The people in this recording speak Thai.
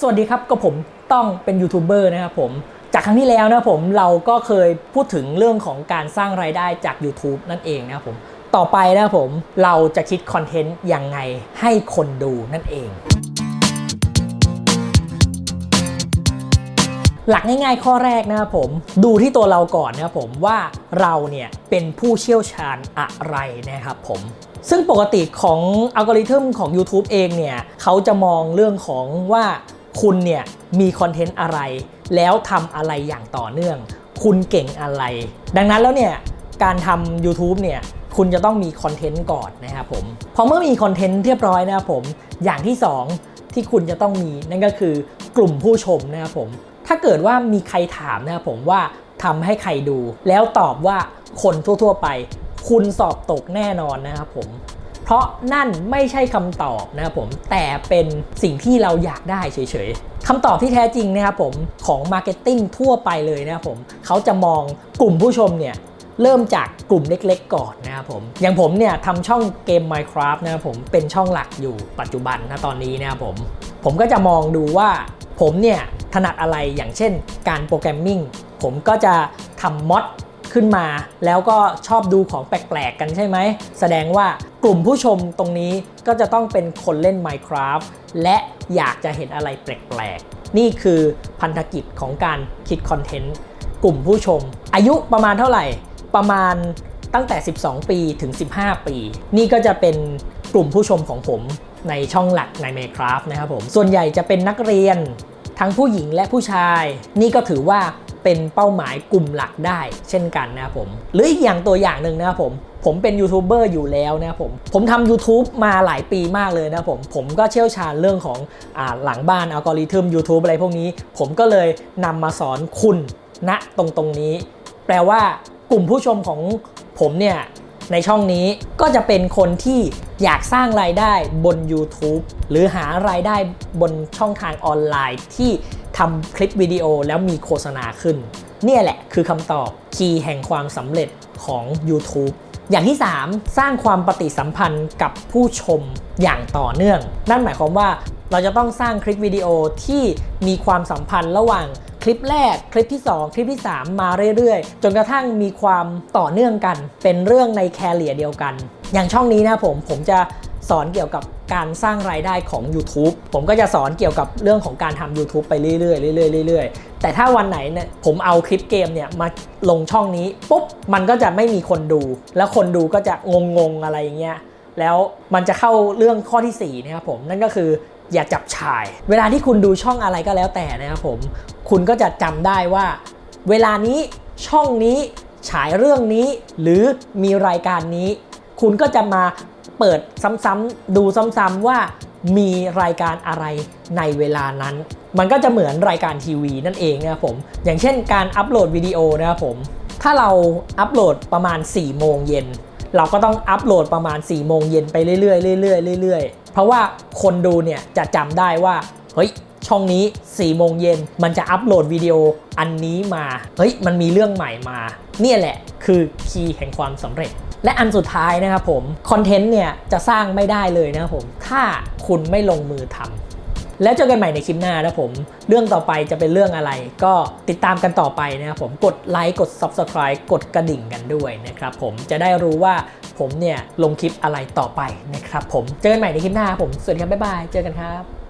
สวัสดีครับก็ผมต้องเป็นยูทูบเบอร์นะครับผมจากครั้งที่แล้วนะผมเราก็เคยพูดถึงเรื่องของการสร้างรายได้จาก YouTube นั่นเองนะครับผมต่อไปนะครับผมเราจะคิดคอนเทนต์ยังไงให้คนดูนั่นเอง หลักง่ายๆข้อแรกนะครับผมดูที่ตัวเราก่อนนะครับผมว่าเราเนี่ยเป็นผู้เชี่ยวชาญอะไรนะครับผมซึ่งปกติของอัลกอริทึมของ YouTube เองเนี่ยเขาจะมองเรื่องของว่า คุณเนี่ยมีคอนเทนต์อะไร แล้วทำอะไรอย่างต่อเนื่อง คุณเก่งอะไร ดังนั้นแล้วเนี่ยการทำ YouTube เนี่ยคุณจะต้องมีคอนเทนต์ก่อนนะครับผมพอเมื่อมีคอนเทนต์เรียบร้อยนะครับผมอย่างที่สองที่คุณจะต้องมีนั่นก็คือกลุ่มผู้ชมนะครับผมถ้าเกิดว่ามีใครถามนะครับผมว่าทำให้ใครดู แล้วตอบว่าคนทั่ว ๆ ไป คุณสอบตกแน่นอนนะครับผม เพราะนั่นไม่ใช่คำตอบนะครับผมแต่เป็นสิ่งที่เราอยากได้เฉยๆคำตอบที่แท้จริงนะครับผมของ Marketing ทั่วไปเลยนะครับผมเขาจะมองกลุ่มผู้ชมเนี่ยเริ่มจากกลุ่มเล็กๆ ก่อนนะครับผม อย่างผมเนี่ยทำช่องเกม Minecraft นะครับผมเป็นช่องหลักอยู่ปัจจุบันนะตอนนี้นะครับผม ผมก็จะมองดูว่าผมเนี่ยถนัดอะไรอย่างเช่นการโปรแกรมมิ่งผมก็จะทำมอด ขึ้นมา แล้วก็ชอบดูของแปลกๆกันใช่ไหม แสดงว่ากลุ่มผู้ชมตรงนี้ก็จะต้องเป็นคนเล่น Minecraft และอยากจะเห็นอะไรแปลกๆ นี่คือพันธกิจของการคิดคอนเทนต์กลุ่มผู้ชม อายุประมาณเท่าไหร่ประมาณตั้งแต่ 12 ปีถึง 15 ปี นี่ก็จะเป็นกลุ่มผู้ชมของผมในช่องหลักใน Minecraft นะครับผม ส่วนใหญ่จะเป็นนักเรียนทั้งผู้หญิงและผู้ชาย นี่ก็ถือว่า เป็นเป้าหมายกลุ่มหลักได้ เช่นกันนะครับผม หรืออีกอย่างตัวอย่างหนึ่งนะครับผมผมเป็นยูทูบเบอร์อยู่แล้วนะครับผม ผมทำ YouTube มาหลายปีมากเลยนะผม ผมก็เชี่ยวชาญเรื่องของอหลังบ้านอัลกอริทึม YouTube อะไรพวกนี้ ผมก็เลยนำมาสอนคุณณตรงตรงนี้ แปลว่ากลุ่มผู้ชมของผมเนี่ย ในช่องนี้ก็จะเป็นคนที่ อยากสร้างรายได้บน YouTube หรือหารายได้บนช่องทางออนไลน์ที่ทำคลิปวิดีโอแล้วมีโฆษณาขึ้น เนี่ยแหละคือคำตอบคีย์แห่งความสำเร็จของ YouTube อย่างที่ 3 สร้างความปฏิสัมพันธ์กับผู้ชมอย่างต่อเนื่อง นั่นหมายความว่าเราจะต้องสร้างคลิปวิดีโอที่มีความสัมพันธ์ระหว่าง ลิปแรกคลิปที่ 2 คลิปที่ 3 มาเรื่อยๆ จนกระทั่งมีความต่อเนื่องกัน เป็นเรื่องในแคเรียเดียวกัน อย่างช่องนี้นะผมผมจะสอนเกี่ยวกับการสร้างรายได้ของ YouTube ผมก็จะสอนเกี่ยวกับเรื่องของการทำ YouTube ไปเรื่อยๆเรื่อยๆเรื่อยๆ แต่ถ้าวันไหนเนี่ยผมเอาคลิปเกมเนี่ยมาลงช่องนี้ปุ๊บมันก็จะไม่มีคนดู แล้วคนดูก็จะงงๆอะไรอย่างเงี้ยแล้วมันจะเข้าเรื่องข้อที่4นะครับผมนั่นก็คือ อย่าจับฉาย เวลาที่คุณดูช่องอะไรก็แล้วแต่นะครับผม คุณก็จะจำได้ว่า เวลานี้ช่องนี้ฉายเรื่องนี้ หรือมีรายการนี้ คุณก็จะมาเปิดซ้ำๆดูซ้ำๆว่ามีรายการอะไรในเวลานั้น มันก็จะเหมือนรายการทีวีนั่นเองนะครับผม อย่างเช่นการอัปโหลดวิดีโอนะครับผม ถ้าเราอัปโหลดประมาณ 4 โมงเย็น เราก็ต้องอัปโหลดประมาณ 4 โมงเย็นไปเรื่อยๆเรื่อยๆเรื่อยๆ เพราะว่าคนดูเนี่ยจะจำได้ว่า เฮ้ยช่องนี้4โมงเย็นมันจะอัปโหลดวิดีโออันนี้มา เฮ้ย มันมีเรื่องใหม่มา เนี่ยแหละคือคีย์แห่งความสำเร็จ และอันสุดท้ายนะครับผม คอนเทนต์เนี่ยจะสร้างไม่ได้เลยนะครับผม ถ้าคุณไม่ลงมือทำแล้วเจอกันใหม่ในคลิปหน้านะผม เรื่องต่อไปจะเป็นเรื่องอะไร ก็ติดตามกันต่อไปนะครับผม กดไลค์ กด Subscribe กดกระดิ่งกันด้วยนะครับผม จะได้รู้ว่า ผมเนี่ยลงคลิปอะไรต่อไปนะครับผมเจอกันใหม่ในคลิปหน้าครับผมสวัสดีครับบ๊ายบายเจอกันครับ